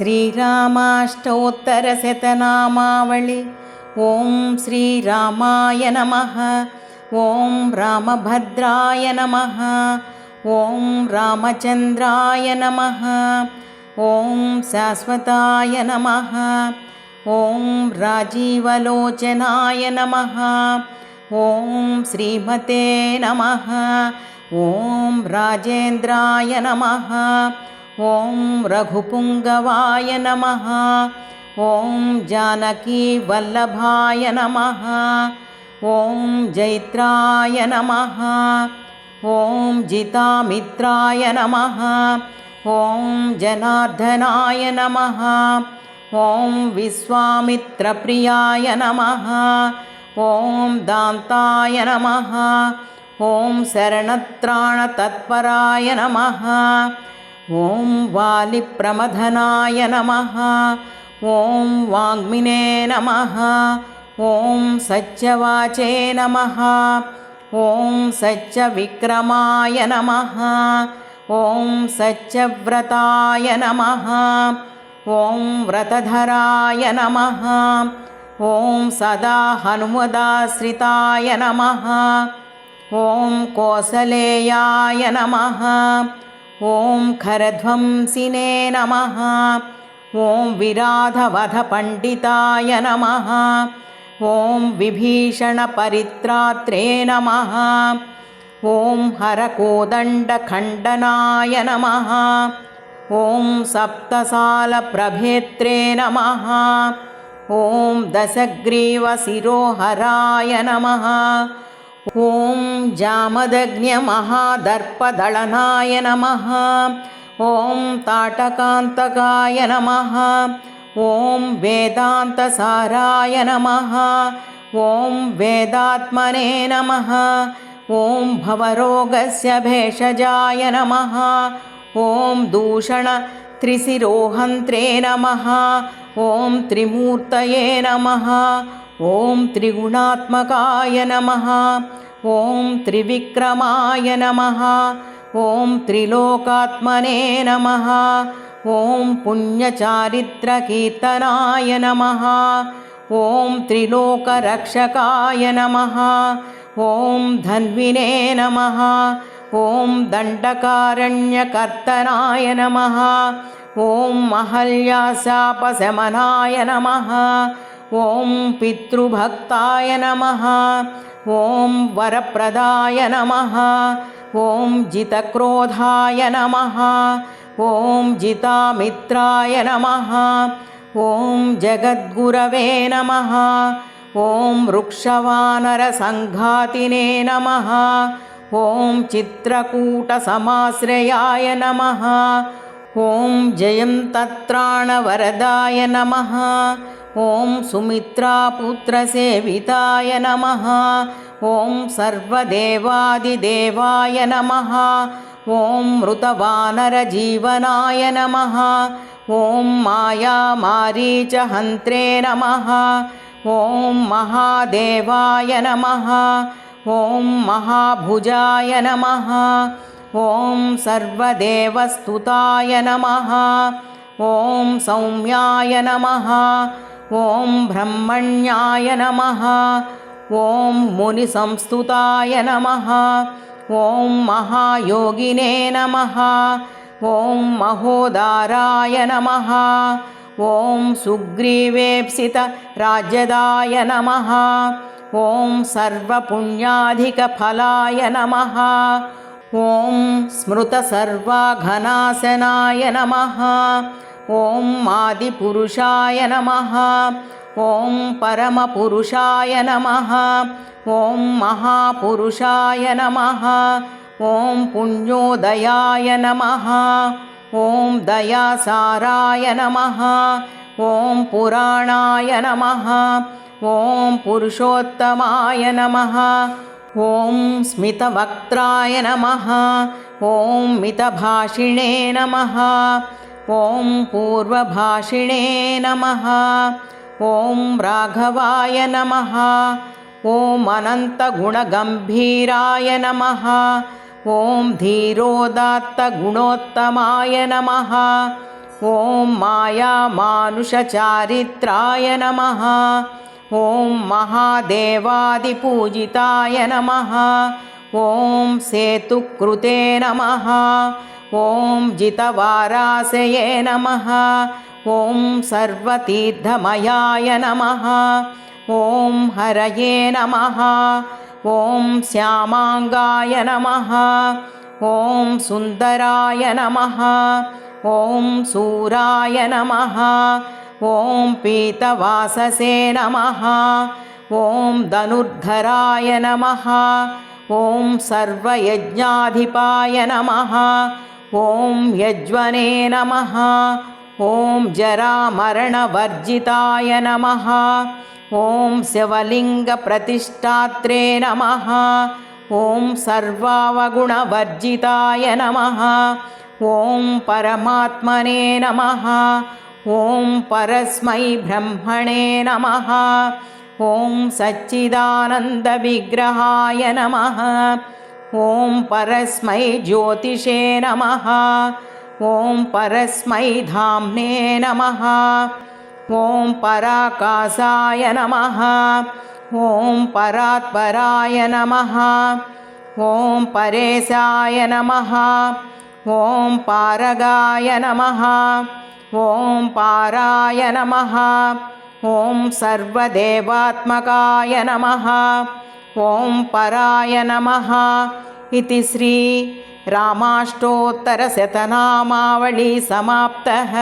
श्रीरामाष्टोत्तरशतनामावळि। ॐ श्रीरामाय नमः। ॐ रामभद्राय नमः। ॐ रामचन्द्राय नमः। ॐ शाश्वताय नमः। ॐ राजीवलोचनाय नमः। ॐ श्रीमते नमः। ॐ राजेन्द्राय नमः ॐ रघुपुङ्गवाय नमः। ॐ जानकीवल्लभाय नमः। ॐ जैत्राय नमः। ॐ जितामित्राय नमः। ॐ जनार्दनाय नमः। ॐ विश्वामित्रप्रियाय नमः। ॐ दान्ताय नमः। ॐ शरणत्राणतत्पराय नमः ॐ वालिप्रमथनाय नमः। ॐ वाङ्मिने नमः। ॐ सच्चवाचे नमः। ॐ सच्चविक्रमाय नमः। ॐ सच्चव्रताय नमः। ॐ व्रतधराय नमः। ॐ सदा हनुमदाश्रिताय नमः। ॐ कोसलेयाय नमः ॐ खरध्वंसिने नमः। ॐ विराधवधपण्डिताय नमः। ॐ विभीषणपरित्रात्रे नमः। ॐ हरकोदण्डखण्डनाय नमः। ॐ सप्तसालप्रभेत्रे नमः। ॐ दशग्रीवशिरोहराय नमः ॐ जामदग्न्यमहादर्पदळनाय नमः। ॐ ताटकान्तकाय नमः। ॐ वेदान्तसाराय नमः। ॐ वेदात्मने नमः। ॐ भवरोगस्य भेषजाय नमः। ॐ दूषणत्रिशिरोहन्त्रे नमः। ॐ त्रिमूर्तये नमः ॐ त्रिगुणात्मकाय नमः ॐ त्रिविक्रमाय नमः ॐ त्रिलोकात्मने नमः ॐ पुण्यचारित्रकीर्तनाय नमः ॐ त्रिलोकरक्षकाय नमः ॐ धन्विने नमः ॐ दण्डकारण्यकर्तनाय नमः ॐ महल्याशापशमनाय नमः ॐ पितृभक्ताय नमः ॐ वरप्रदाय नमः ॐ जितक्रोधाय नमः ॐ जितामित्राय नमः ॐ जगद्गुरवे नमः ॐ वृक्षवानरसङ्घातिने नमः ॐ चित्रकूटसमाश्रयाय नमः ॐ जयं तत्राणवरदाय नमः ॐ सुमित्रापुत्रसेविताय नमः। ॐ सर्वदेवादिदेवाय नमः। ॐ मृतवानरजीवनाय नमः। ॐ मायामारीचहन्त्रे नमः। ॐ महादेवाय नमः। ॐ महाभुजाय नमः। ॐ सर्वदेवस्तुताय नमः। ॐ सौम्याय नमः ॐ ब्रह्मण्याय नमः। ॐ मुनिसंस्तुताय नमः। ॐ महायोगिने नमः। ॐ महोदाराय नमः। ॐ सुग्रीवेप्सितराज्यदाय नमः। ॐ सर्वपुण्याधिकफलाय नमः। ॐ स्मृतसर्वाघनाशनाय नमः ॐ आदिपुरुषाय नमः। ॐ परमपुरुषाय नमः। ॐ महापुरुषाय नमः। ॐ पुण्योदयाय नमः। ॐ दयासाराय नमः। ॐ पुराणाय नमः। ॐ पुरुषोत्तमाय नमः। ॐ स्मितवक्त्राय नमः। ॐ मितभाषिणे नमः ॐ पूर्वभाषिणे नमः। ॐ राघवाय नमः। ॐ अनन्तगुणगम्भीराय नमः। ॐ धीरोदात्तगुणोत्तमाय नमः। ॐ मायामानुषचारित्राय नमः। ॐ महादेवादिपूजिताय नमः। ॐ सेतुकृते नमः ॐ जितवारासये नमः। ॐ सर्वतीर्थमयाय नमः। ॐ हरये नमः। ॐ श्यामाङ्गाय नमः। ॐ सुन्दराय नमः। ॐ सूराय नमः। ॐ पीतवाससे नमः। ॐ धनुर्धराय नमः। ॐ सर्वयज्ञाधिपाय नमः ॐ यज्वने नमः। ॐ जरामरणवर्जिताय नमः। ॐ शिवलिङ्गप्रतिष्ठात्रे नमः। ॐ सर्वावगुणवर्जिताय नमः। ॐ परमात्मने नमः। ॐ परस्मै ब्रह्मणे नमः। ॐ सच्चिदानन्दविग्रहाय नमः ॐ परस्मै ज्योतिषे नमः। ॐ परस्मै धाम्ने नमः। ॐ पराकाशाय नमः। ॐ परात्पराय नमः। ॐ परेशाय नमः। ॐ पारगाय नमः। ॐ पाराय नमः। ॐ सर्वदेवात्मकाय नमः ॐ पराय नमः इति श्रीरामाष्टोत्तरशतनामावळी समाप्तः